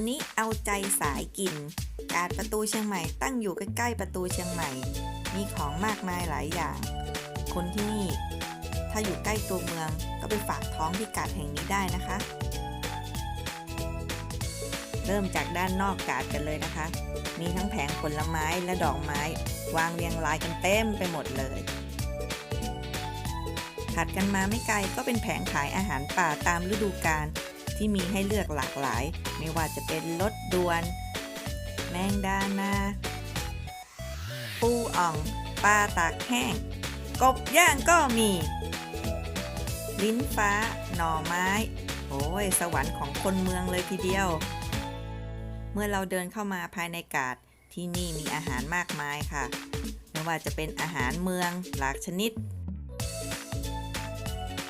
วันนี้เอาใจสายกิน การประตูเชียงใหม่ตั้งอยู่ใกล้ๆประตูเชียงใหม่ มีของมากมายหลายอย่าง คนที่นี่ ถ้าอยู่ใกล้ตัวเมืองก็ไปฝากท้องที่กาดแห่งนี้ได้นะคะ เริ่มจากด้านนอกกาดกันเลยนะคะ มีทั้งแผงผลไม้และดอกไม้ วางเรียงรายกันเต็มไปหมดเลยถัดกันมาไม่ไกลก็เป็นแผงขายอาหารป่าตามฤดูกาล ที่มีให้เลือกหลากหลาย ไม่ว่าจะเป็นรสด่วน แมงดานาปูอ่องปลาตากแห้ง กบย่างก็มี ลิ้นฟ้า หน่อไม้ โอ้ย สวรรค์ของคนเมืองเลยทีเดียว เมื่อเราเดินเข้ามาภายในกาดที่นี่มีอาหารมากมายค่ะ ไม่ว่าจะเป็นอาหารเมืองหลากชนิด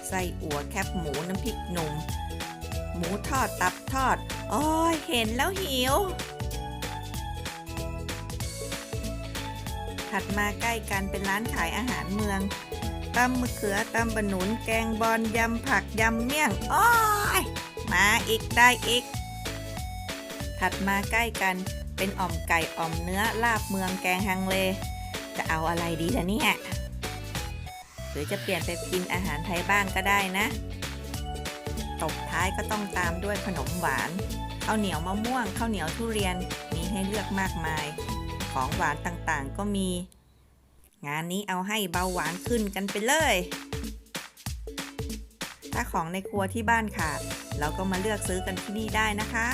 ไส้อัวแคบหมูน้ำพริกหนุ่ม หมูทอดตับทอดอ้ยเห็นแล้วหิว ถัดมาใกล้กันเป็นร้านขายอาหารเมืองตำมะเขือตำบะหนุนแกงบอลยำผักยำเมี่ยงอ้ยมาอีกได้อีก ถัดมาใกล้กันเป็นอ่อมไก่อ่อมเนื้อลาบเมืองแกงฮังเล จะเอาอะไรดีล่ะเนี่ย หรือจะเปลี่ยนไปกินอาหารไทยบ้างก็ได้นะ ตบท้ายก็ต้องตามด้วยขนมหวานข้าวเหนียวมะม่วงข้าวเหนียวทุเรียนมีให้เลือกมากมาย ของหวานต่างๆก็มี งานนี้เอาให้เบาหวานขึ้นกันไปเลย ถ้าของในครัวที่บ้านขาดเราก็มาเลือกซื้อกันที่นี่ได้นะคะ